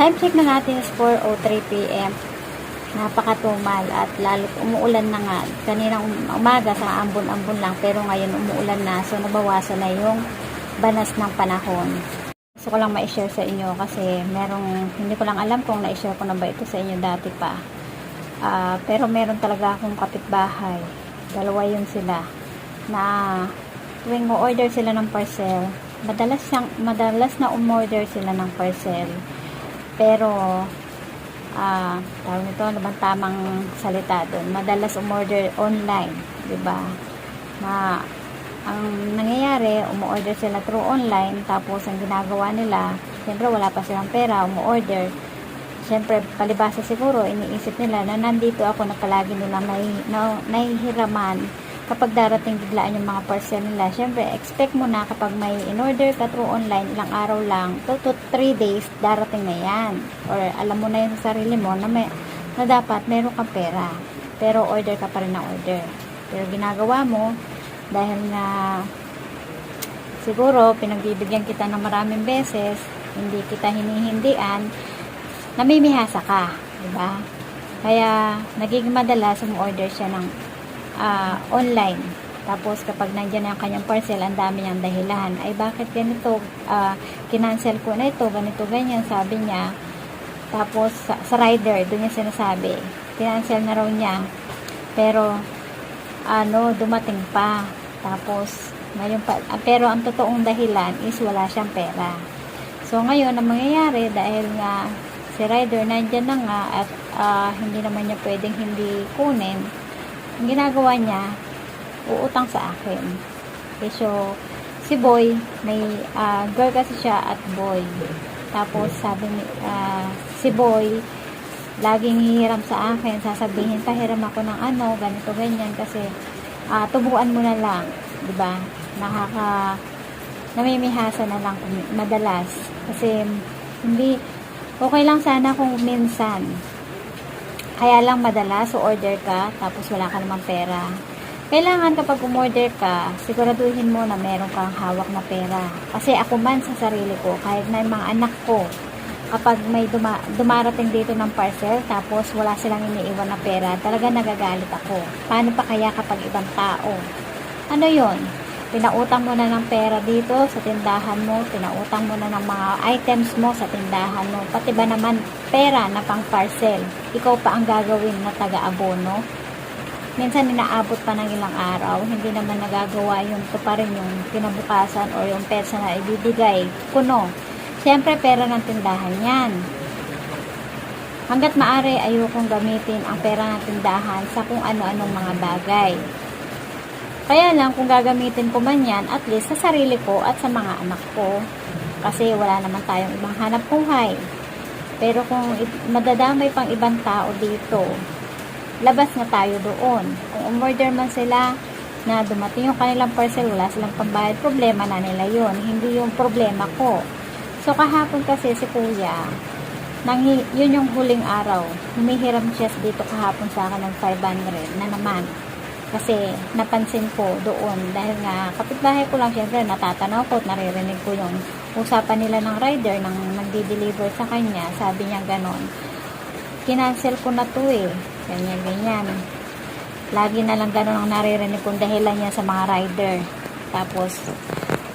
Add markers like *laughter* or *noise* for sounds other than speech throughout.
Time check na natin is 4.03 p.m. Napakatumal at lalo umuulan na nga. Kaninang umaga sa ambon-ambon lang pero ngayon umuulan na so nabawasan na yung banas ng panahon. Gusto ko lang ma-share sa inyo kasi merong, hindi ko lang alam kung na-share ko na ba ito sa inyo dati pa. Ah, pero meron talaga akong kapitbahay. Dalawa yun sila na tuwing mo-order sila ng parcel, madalas, siyang, madalas na umorder sila ng parcel. Pero, ah, tawag nito, ano bang tamang salita doon? Madalas umorder online, di ba? Na, ang nangyayari, umorder sila through online, tapos ang ginagawa nila, siyempre wala pa silang pera, umorder, siyempre palibasa siguro, iniisip nila na nandito ako na palagi nila may, na, nahihiraman kapag darating biglaan yung mga parcel nila, syempre, expect mo na kapag may in-order ka through online, ilang araw lang, 2 to 3 days, darating na yan. Or alam mo na yun sa sarili mo na, may, na dapat meron kang pera. Pero order ka pa rin ng order. Pero ginagawa mo, dahil nga siguro pinagbibigyan kita ng maraming beses, hindi kita hinihindian, namimihasa ka, di ba? Kaya nagiging madalas umorder siya ng ah, online. Tapos kapag nandiyan na ang kanyang parcel, ang dami niyang dahilan. Ay bakit ganito? Ah, kinancel ko na ito, ganito, ganyan, sabi niya. Tapos sa, sa rider, doon niya sinasabi, kinancel na raw niya. Pero ano, dumating pa. Tapos ngayon pa, ah, pero ang totoong dahilan is wala siyang pera. So ngayon, ang mangyayari dahil nga si rider nandyan na nga at ah, hindi naman niya pwedeng hindi kunin, ang ginagawa niya, uutang sa akin. Okay, so, si boy, may ah, girl kasi siya at boy. Tapos, sabi ni, ah, si boy, laging hihiram sa akin, sasabihin, pahiram ako ng ano, ganito, ganyan, kasi, ah, tubuan mo na lang, di ba? Nakaka, namimihasa na lang madalas. Kasi, hindi, okay lang sana kung minsan, kaya lang madalas, so order ka, tapos wala ka namang pera. Kailangan kapag umorder ka, siguraduhin mo na meron kang hawak na pera. Kasi ako man sa sarili ko, kahit na mga anak ko, kapag may duma- dumarating dito ng parcel, tapos wala silang iniiwan na pera, talaga nagagalit ako. Paano pa kaya kapag ibang tao? Ano yon? Pinautang mo na ng pera dito sa tindahan mo, pinautang mo na ng mga items mo sa tindahan mo, pati ba naman pera na pang parcel, ikaw pa ang gagawin na taga-abono. Minsan inaabot pa ng ilang araw, hindi naman nagagawa yung to pa rin yung kinabukasan o yung pesa na ibibigay. Kuno, siyempre pera ng tindahan yan. Hanggat maaari, ayokong gamitin ang pera ng tindahan sa kung ano-anong mga bagay. Kaya lang, kung gagamitin ko man yan, at least sa sarili ko at sa mga anak ko. Kasi wala naman tayong ibang hanap buhay. Pero kung madadamay pang ibang tao dito, labas na tayo doon. Kung umorder man sila na dumating yung kanilang parcel, wala silang pambayad, problema na nila yon Hindi yung problema ko. So, kahapon kasi si kuya, nang yun yung huling araw, humihiram siya dito kahapon sa akin ng 500 na naman. Kasi napansin ko doon dahil nga kapitbahay ko lang syempre natatanaw ko at naririnig ko yung usapan nila ng rider nang nagdi-deliver sa kanya. Sabi niya ganon. Kinancel ko na to eh. Ganyan, ganyan. Lagi na lang ganon ang naririnig kong dahilan niya sa mga rider. Tapos,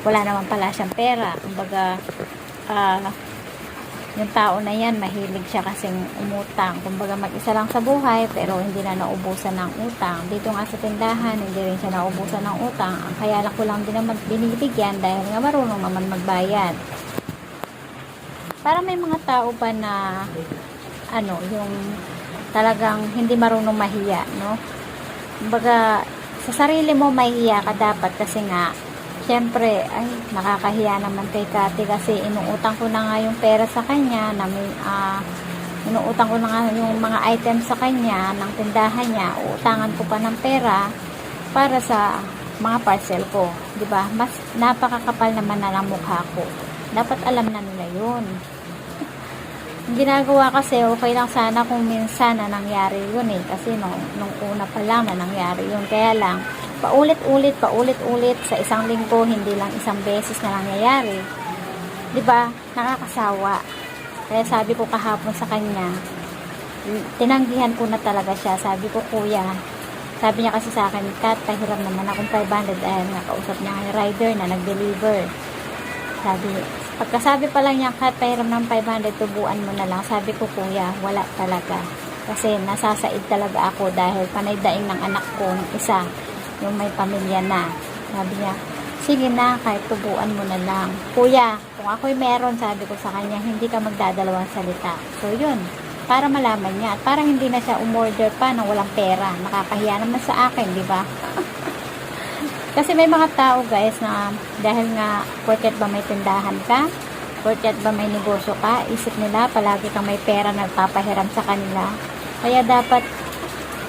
wala naman pala siyang pera. Kumbaga, ah, yung tao na yan, mahilig siya kasing umutang. Kumbaga mag-isa lang sa buhay, pero hindi na naubusan ng utang. Dito nga sa tindahan, hindi rin siya naubusan ng utang. Ang Kaya ko lang din naman binibigyan dahil nga marunong naman magbayad. Para may mga tao pa na ano, yung talagang hindi marunong mahiya, no? Kumbaga, sa sarili mo mahiya ka dapat kasi nga Siyempre, ay, nakakahiya naman kay Kati kasi inuutang ko na nga yung pera sa kanya, na may, ah, inuutang ko na nga yung mga items sa kanya, ng tindahan niya, uutangan ko pa ng pera para sa mga parcel ko. ba Mas napakakapal naman na ng mukha ko. Dapat alam na nila yun. *laughs* Ginagawa kasi, okay lang sana kung minsan na nangyari yun eh. Kasi nung, nung una pa lang na nangyari yun. Kaya lang, paulit-ulit, paulit-ulit sa isang linggo, hindi lang isang beses na nangyayari. 'Di ba Nakakasawa. Kaya sabi ko kahapon sa kanya, tinanggihan ko na talaga siya. Sabi ko, kuya, sabi niya kasi sa akin, Kat, pahiram naman akong 500 dahil nakausap niya yung rider na nag-deliver. Sabi, pagkasabi pa lang niya, Kat, pahiram ng 500, tubuan mo na lang. Sabi ko, kuya, wala talaga. Kasi nasasaid talaga ako dahil panay daing ng anak ko, isa, yung may pamilya na. Sabi niya, sige na, kahit tubuan mo na lang. Kuya, kung ako'y meron, sabi ko sa kanya, hindi ka magdadalawang salita. So, yun. Para malaman niya. At para hindi na siya umorder pa ng walang pera. Nakakahiya naman sa akin, di ba? *laughs* Kasi may mga tao, guys, na dahil nga, porket ba may tindahan ka, porket ba may negosyo ka, isip nila, palagi kang may pera na papahiram sa kanila. Kaya dapat,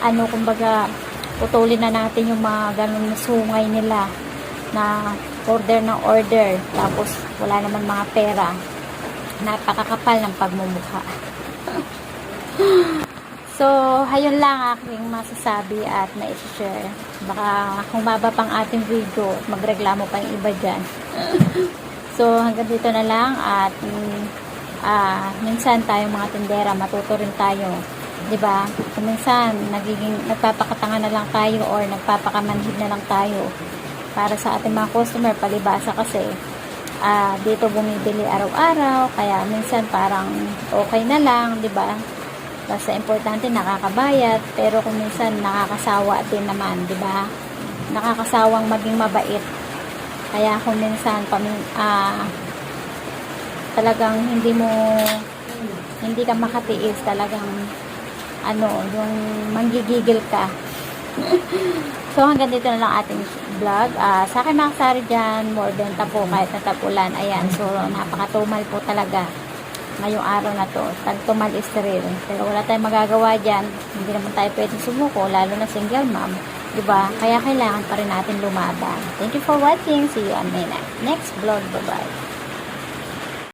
ano, kumbaga, putulin na natin yung mga ganun na sungay nila na order ng order. Tapos wala naman mga pera. Napakakapal ng pagmumukha. *laughs* So hayun lang aking masasabi at na-share baka humaba pang ating video magreklamo pa yung iba dyan. *laughs* So hanggang dito na lang at ah, minsan tayong mga tindera matuto rin tayo 'di ba? Minsan nagiging nagpapakatanga na lang tayo or nagpapakamanhid na lang tayo para sa ating mga customer palibasa kasi ah, dito bumibili araw-araw kaya minsan parang okay na lang, 'di ba? Basta importante nakakabayad pero kung minsan nakakasawa din naman, 'di ba? Nakakasawang maging mabait. Kaya kung minsan pamin ah, talagang hindi mo hindi ka makatiis talagang ano, yung manggigigil ka. *laughs* so, hanggang dito na lang ating vlog. Ah, sa akin mga kasari dyan, more than tapo, kahit na tapulan. Ayan, so, napakatumal po talaga ngayong araw na to. Tagtumal is real. Pero wala tayong magagawa dyan. Hindi naman tayo pwedeng sumuko, lalo na single mom. Diba? Kaya kailangan pa rin natin lumaban. Thank you for watching. See you on my next vlog. Bye-bye.